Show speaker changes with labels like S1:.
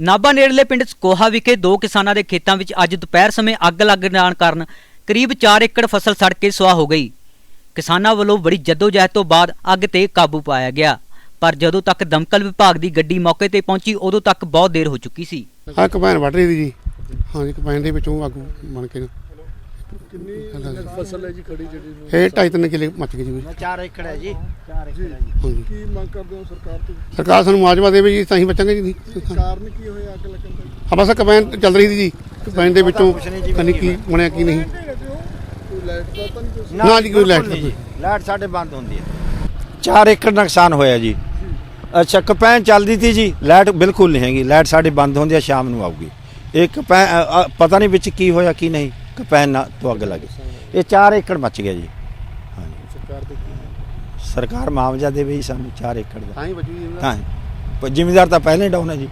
S1: ਨਾਭਾ ਨੇੜਲੇ ਪਿੰਡ ਸਕੋਹਾ ਵਿਖੇ ਦੋ ਕਿਸਾਨਾਂ ਦੇ ਖੇਤਾਂ ਵਿੱਚ ਅੱਜ ਦੁਪਹਿਰ ਸਮੇਂ ਅੱਗ ਲੱਗ ਜਾਣ ਕਾਰਨ ਕਰੀਬ 4 ਏਕੜ ਫਸਲ ਸੜ ਕੇ ਸੁਆਹ ਹੋ ਗਈ। ਕਿਸਾਨਾਂ ਵੱਲੋਂ ਬੜੀ ਜਦੋਜਹਿਦ ਤੋਂ ਬਾਅਦ ਅੱਗ ਤੇ ਕਾਬੂ ਪਾਇਆ ਗਿਆ। ਪਰ ਜਦੋਂ ਤੱਕ ਦਮਕਲ ਵਿਭਾਗ ਦੀ ਗੱਡੀ ਮੌਕੇ ਤੇ ਪਹੁੰਚੀ, ਉਦੋਂ ਤੱਕ ਬਹੁਤ ਦੇਰ ਹੋ ਚੁੱਕੀ ਸੀ।
S2: ਆ ਕਪੈਨ ਵੱਢ ਰਹੀ ਸੀ ਜੀ। ਹਾਂਜੀ ਕਪੈਨ ਦੇ ਵਿੱਚੋਂ ਅੱਗ ਬਣ ਕੇ
S3: ਕਿੰਨੀ ਫਸਲ ਹੈ ਜੀ ਖੜੀ ਜਿਹੜੀ ਨੂੰ?
S2: ਇਹ ਢਾਈ ਤਿੰਨ ਕਿਲੇ ਮੱਚ ਗਏ ਜੀ ਵੀਰ।
S4: 4 ਏਕੜ ਹੈ ਜੀ। 4 ਏਕੜ ਹੈ
S2: ਹਾਂਜੀ।
S3: ਕੀ ਮੰਗ ਕਰਦੇ ਹੋ ਸਰਕਾਰ ਤੋਂ?
S2: ਸਰਕਾਰ ਸਾਨੂੰ ਮੁਆਵਜ਼ਾ ਦੇਵੇ ਜੀ ਤਾਂ ਹੀ ਬਚਾਂਗੇ ਜੀ।
S3: ਕਾਰਨ ਕੀ ਹੋਇਆ ਅੱਗ ਲੱਗਣ ਦਾ?
S2: ਆ ਬਸ ਕਪੈਨ ਚੱਲ ਰਹੀ ਸੀ ਜੀ। ਕਪੈਨ ਦੇ ਵਿੱਚੋਂ ਪਤਾ ਨਹੀਂ ਕੀ ਬਣਿਆ ਕੀ ਨਹੀਂ।
S3: ਕੋਈ ਲਾਈਟ ਦਾ ਤਾਂ ਨਹੀਂ ਕੋਈ
S2: ਨਾ ਜੀ, ਕੋਈ। ਲਾਈਟ
S4: ਬਿਲਕੁਲ
S2: ਨਹੀਂ।
S4: ਨਹੀਂ। ਲਾਈਟ ਸਾਡੇ ਬੰਦ ਹੁੰਦੀ ਹੈ। 4 ਏਕੜ ਨੁਕਸਾਨ ਹੋਇਆ ਜੀ। ਅੱਛਾ ਕਪੈਨ ਚੱਲਦੀ ਸੀ ਜੀ। ਲਾਈਟ ਬਿਲਕੁਲ ਨਹੀਂ ਹੈਗੀ। ਲਾਈਟ ਸਾਡੇ ਬੰਦ ਹੁੰਦੀ ਹੈ ਸ਼ਾਮ ਨੂੰ ਆਊਗੀ। ਇਹ ਕਪੈਨ ਪਤਾ ਨਹੀਂ ਵਿੱਚ ਕੀ ਹੋਇਆ ਕੀ ਨਹੀਂ। ਕਪੈਨ ਨਾਲ ਤੋਂ ਅੱਗ ਲੱਗੀ ਇਹ 4 ਏਕੜ ਮੱਚ ਗਿਆ ਜੀ।
S3: ਸਰਕਾਰ ਦੇ
S4: ਸਰਕਾਰ ਮੁਆਵਜ਼ਾ ਦੇਵੇ ਜੀ ਸਾਨੂੰ 4 ਏਕੜ ਦਾ।
S2: ਤਾਂ ਹੀ
S4: ਹਾਂ। ਪਰ ਜ਼ਿਮੀਦਾਰ ਤਾਂ ਪਹਿਲਾਂ ਹੀ ਡਾਊਨ ਹੈ ਜੀ।